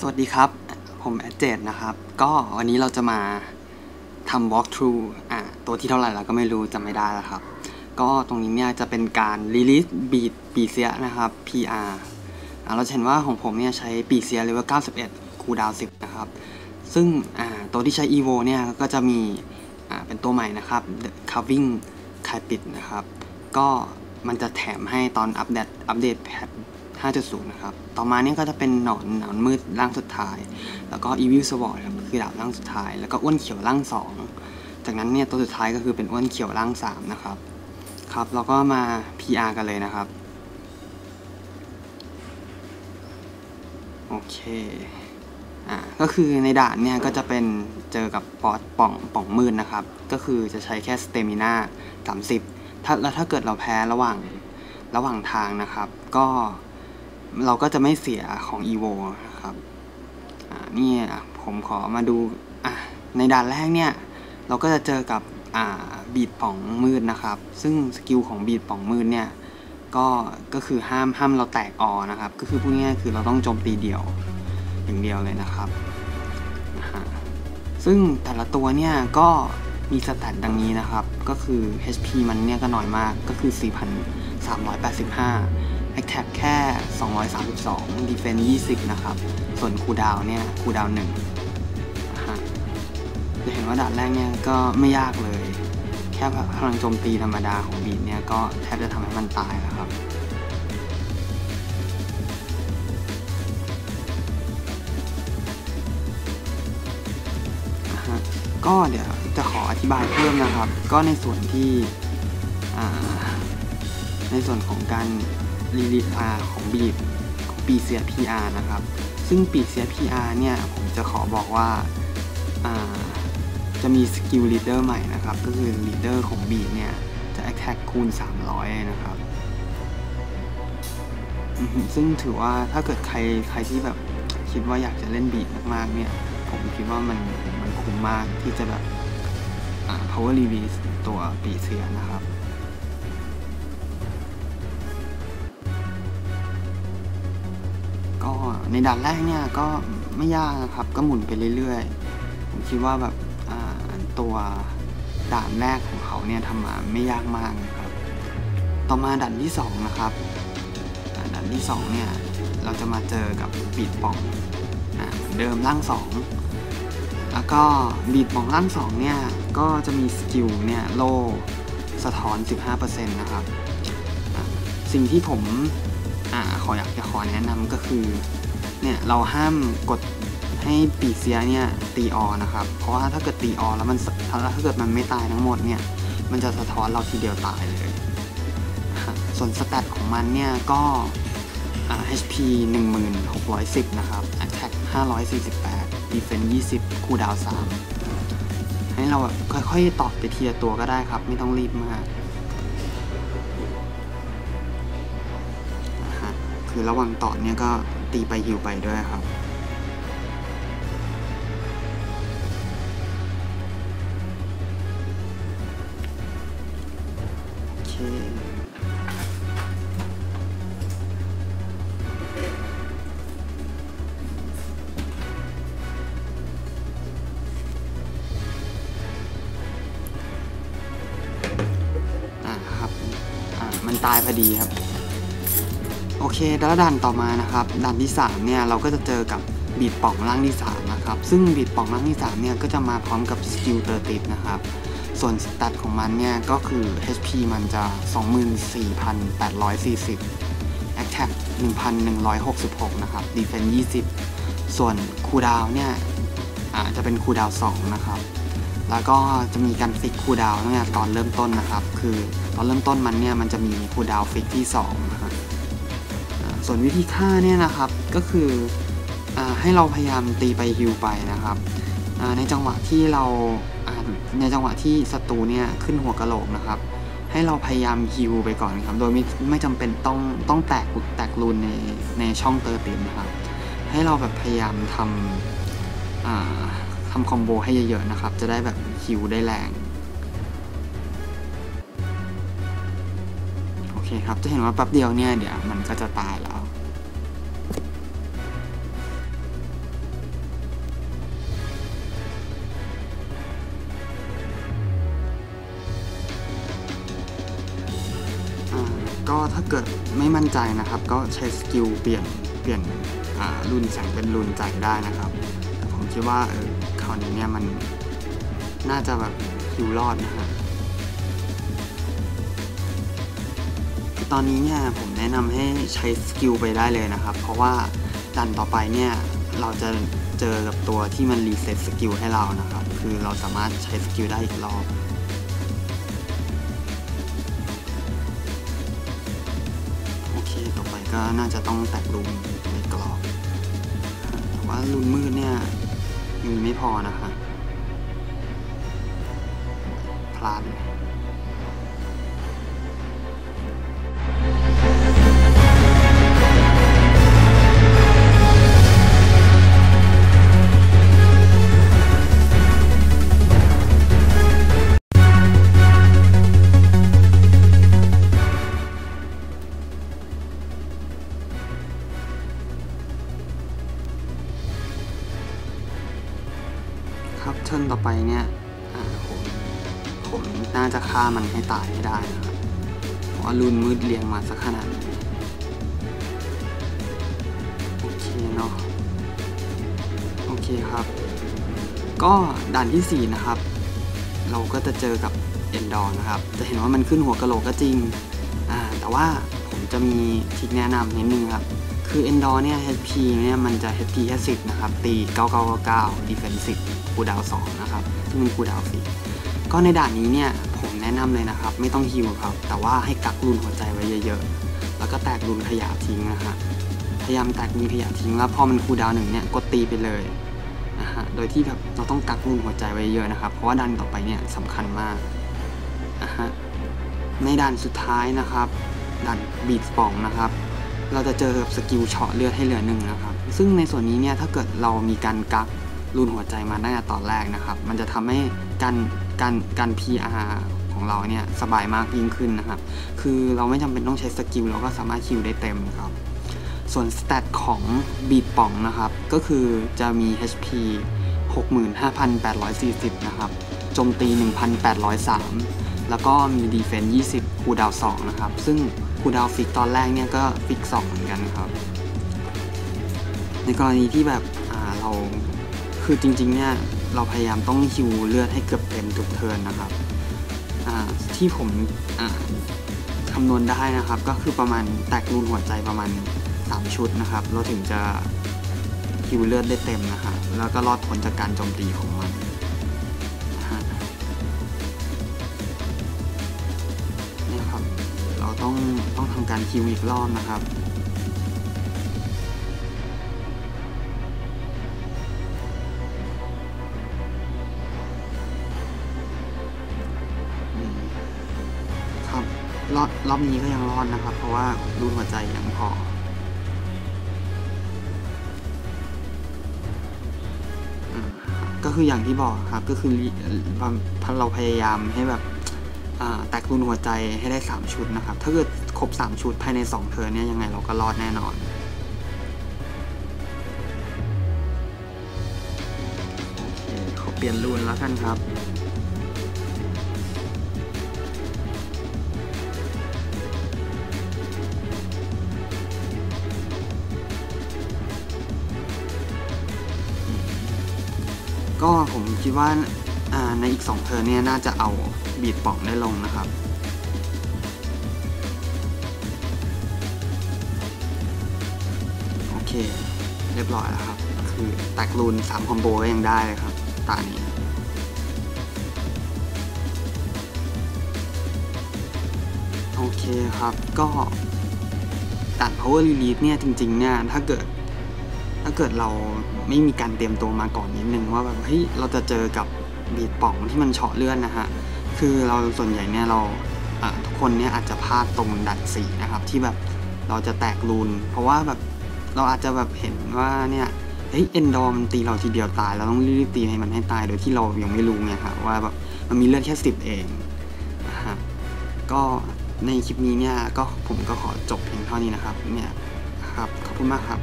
สวัสดีครับ ผมแอดเจดนะครับ ก็วันนี้เราจะมาทำ walkthrough อะตัวที่เท่าไหร่เราก็ไม่รู้จำไม่ได้แล้วครับ ก็ตรงนี้เนี่ยจะเป็นการ release beat ปีเซียนะครับ PR อะเราเห็นว่าของผมเนี่ยใช้ปีเซีย level 91 คูดาว10 นะครับ ซึ่งอ่าตัวที่ใช้ evo เนี่ยก็จะมีอ่าเป็นตัวใหม่นะครับ The carving คายปิดนะครับ ก็มันจะแถมให้ตอนอัปเดตอัปเดตแพท 5.0 นะครับ ต่อมาเนี่ยก็จะเป็นหนอนหนอนมืดร่างสุดท้าย แล้วก็ Evil Sword ครับคือดาบร่างสุดท้าย แล้วก็อ้วนเขียวร่าง 2 จากนั้นเนี่ยตัวสุดท้ายก็คือเป็นอ้วนเขียวร่าง 3 นะครับ ครับเราก็มา PR กันเลยนะครับ โอเค อ่า ก็คือในด่านเนี่ยก็จะเป็นเจอกับปอดป่องป่องมืดนะครับ ก็คือจะใช้แค่สเตมิน่า30ถ้าแล้วถ้าเกิดเราแพ้ระหว่างระหว่างทางนะครับ ก็ เราก็จะไม่เสียของ EVO นะครับนี่ผมขอมาดูในด่านแรกเนี่ย เราก็จะเจอกับบีดป่องมืดนะครับ ซึ่งสกิลของบีดป่องมืดเนี่ยก็ก็คือห้ามห้ามเราแตกออนะครับ ก็คือพูดง่ายๆคือเราต้องโจมตีเดี่ยวอย่างเดียวเลยนะครับซึ่งแต่ละตัวเนี่ยก็มีสแตทดังนี้นะครับ ก็คือ HP มันเนี่ยก็น้อยมากก็คือ 4,385 Attack แค่ 232 Defense 20 นะครับ ส่วนคูดาวเนี่ยคูดาว1นะฮะจะเห็นว่าด่านแรกเนี่ยก็ไม่ยากเลย แค่พลังโจมตีธรรมดาของบีดเนี่ยก็แทบจะทำให้มันตายแล้วครับก็เดี๋ยวจะขออธิบายเพิ่มนะครับ ก็ในส่วนที่ในส่วนของการ รีลิสอาของบีบปีเซีย PR นะครับ ซึ่งปีเซีย PR เนี่ย ผมจะขอบอกว่าาจะมีสกิลลีดเดอร์ใหม่นะครับ ก็คือลีดเดอร์ของบีบเนี่ย จะ Attack คูณ 300 นะครับ ซึ่งถือว่าถ้าเกิดใครใครที่แบบคิดว่าอยากจะเล่นบีดมากๆเนี่ย ผมคิดว่ามันมันคุ้มมากที่จะแบบ power release ตัวปีเซียนะครับ ในด่านแรกเนี่ยก็ไม่ยากนะครับก็หมุนไปเรื่อยๆ ผมคิดว่าแบบตัวด่านแรกของเขาเนี่ยทำมาไม่ยากมากนะครับ ต่อมาด่านที่สองนะครับด่านที่สองเนี่ยเราจะมาเจอกับปีดป่องเดิมร่างสองแล้วก็บีดป่องร่างสองเนี่ยก็จะมีสกิลเนี่ยโลสะท้อน 15%นะครับสิ่งที่ผมอขออยากจะขอแนะนำก็คือ เนี่ยเราห้ามกดให้ปีเซียเนี่ยตีออนะครับ เพราะว่าถ้าเกิดตีออแล้วมันถ้าถ้าเกิดมันไม่ตายทั้งหมดเนี่ยมันจะสะท้อนเราทีเดียวตายเลย ส่วนสแตทของมันเนี่ยก็อ่า HP 1610 นะครับ Attack 548 Defense 20 คูดาว3ให้เราแบบค่อยๆตอบไปทีละตัวก็ได้ครับ ไม่ต้องรีบมากคือระหว่างต่อเนี่ยก็ ตีไปฮิวไปด้วยครับ โอเค อ่าครับ อ่ามันตายพอดีครับ โอเคแล้วด่านต่อมานะครับด่านที่3เนี่ยเราก็จะเจอกับบีดป่องร่างที่3นะครับซึ่งบีดป่องร่างที่3เนี่ยก็จะมาพร้อมกับสกิลเตอร์ติดนะครับส่วนสแตทของมันเนี่ยก็คือ HP มันจะ 24,840 Attack 1,166 นะครับ Defense 20 ส่วนคูดาวเนี่ยอาจะเป็นคูดาว2นะครับ แล้วก็จะมีการฟิกคูดาวน์ตั้งแต่ตอนเริ่มต้นนะครับ คือตอนเริ่มต้นมันเนี่ยมันจะมีคูดาวฟิกที่2นะครับอ่า ส่วนวิธีฆ่าเนี่ยนะครับก็คืออให้เราพยายามตีไปฮิวไปนะครับในจังหวะที่เราในจังหวะที่ศัตรูเนี่ยขึ้นหัวกะโหลกนะครับ ให้เราพยายามฮิวไปก่อนครับ โดยไม่ไม่จำเป็นต้องต้องแตกแตกรูนในในช่องเตอร์ตินนะครับ ให้เราแบบพยายามทำทำคอมโบให้เยอะๆนะครับ จะได้แบบฮิวได้แรงโอเคครับ จะเห็นว่าแป๊บเดียวเนี่ยเดี๋ยวมันก็จะตายแล้ว ก็ถ้าเกิดไม่มั่นใจนะครับ ก็ใช้สกิลเปลี่ยนเปลี่ยนรุ่นแสงเป็นรุ่นใจได้นะครับแต่ผมคิดว่าเออคราวนี้เนี่ยมันน่าจะแบบอยู่รอดนะฮะตอนนี้เนี่ยผมแนะนำให้ใช้สกิลไปได้เลยนะครับ เพราะว่าดันต่อไปเนี่ยเราจะเจอกับตัวที่มันรีเซ็ตสกิลให้เรานะครับ คือเราสามารถใช้สกิลได้อีกรอบ ก็น่าจะต้องแตกรูมในกรอบแต่ว่ารูนมืดเนี่ยมีไม่พอนะคะพลาดเลย ครับเทิร์นต่อไปเนี่ยผมผมน่าจะฆ่ามันให้ตายให้ได้นะครับเพราะรุนมืดเรียงมาสักขนาดนี้โอเคเนาะโอเคครับ ก็ด่านที่ 4 นะครับ เราก็จะเจอกับเอนดอร์นะครับ จะเห็นว่ามันขึ้นหัวกะโหลกก็จริงแต่ว่าผมจะมีทริคแนะนำนิดนึงครับ คือ Endor เนี่ย HP เนี่ยมันจะ HP แค่10นะครับ ตี 9999 Defensive คูดาว2นะครับ ซึ่งเป็นคูดาว4ก็ในด่านนี้เนี่ย ผมแนะนำเลยนะครับ ไม่ต้องฮิวครับ แต่ว่าให้กักรุนหัวใจไว้เยอะๆ แล้วก็แตกรุนขยะทิ้งนะฮะ พยายามแตกมีขยะทิ้ง แล้วพอมันคูดาวหนึ่งเนี่ย กดตีไปเลยนะฮะ โดยที่แบบเราต้องกักรุนหัวใจไว้เยอะนะครับ เพราะว่าดันต่อไปเนี่ยสำคัญมากนะฮะ ในด่านสุดท้ายนะครับ ด่านบีดสปองนะครับ เราจะเจอกับสกิลเฉาะเลือดให้เหลือหนึ่งนะครับ ซึ่งในส่วนนี้เนี่ยถ้าเกิดเรามีการกักรูนหัวใจมาตั้งแต่ตอนแรกนะครับ มันจะทำให้การการการ PR ของเราเนี่ยสบายมากยิ่งขึ้นนะครับ คือเราไม่จำเป็นต้องใช้สกิลเราก็สามารถคิวได้เต็มครับ ส่วนสเตตของบีดป่องนะครับ ก็คือจะมี HP 65,840 นะครับโจมตี 1,803 แล้วก็มีดีเฟนส์20คูดาว2นะครับ ซึ่ง คูดาวฟิกตอนแรกเนี่ยก็ฟิก2เหมือนกันครับ ในกรณีที่แบบเราคือจริงๆเนี่ยเราพยายามต้องฮิวเลือดให้เกือบเต็มทุกเทิร์นนะครับที่ผมคำนวณได้นะครับก็คือประมาณแตกรูนหัวใจประมาณ 3 ชุดนะครับ เราถึงจะฮิวเลือดได้เต็มนะครับแล้วก็รอดพ้นจากการโจมตีของ เราต้องต้องทำการคิวอีกรอบนะครับครับรอบรอบนี้ก็ยังรอดนะครับ เพราะว่ารูนหัวใจยังพอก็คืออย่างที่บอกครับก็คือเราพยายามให้แบบ แตกรุนหัวใจให้ได้ 3 ชุดนะครับ ถ้าเกิดครบ 3 ชุดภายใน 2 เทอร์เนี่ยยังไงเราก็รอดแน่นอนโอเคขอเปลี่ยนรูนแล้วกันครับก็ผมคิดว่า ในอีก 2 เทอร์เนี่ยน่าจะเอาบีดป่องได้ลงนะครับ โอเค เรียบร้อยแล้วครับ คือแตกรูน3คอมโบก็ยังได้เลยครับ ตานี้โอเคครับ ก็ตัด power release เนี่ยจริงๆเนี่ยถ้าเกิดถ้าเกิดเราไม่มีการเตรียมตัวมาก่อนนิดนึงว่าแบบเฮ้ยเราจะเจอกับ บีดป่องที่มันเฉาะเลื่อนนะฮะ คือเราส่วนใหญ่เนี่ยเราทุกคนเนี่ยอาจจะพลาดตรงดันสีนะครับ ที่แบบเราจะแตกรูน เพราะว่าแบบเราอาจจะแบบเห็นว่าเนี่ยเฮ้ยเอนดอมตีเราทีเดียวตายเราต้องรีบตีให้มันให้ตายโดยที่เรายังไม่รู้ไงครับว่าแบบมันมีเลือดแค่สิบเองนะฮะก็ในคลิปนี้เนี่ยก็ผมก็ขอจบเพียงเท่านี้นะครับเนี่ยครับขอบคุณมากครับ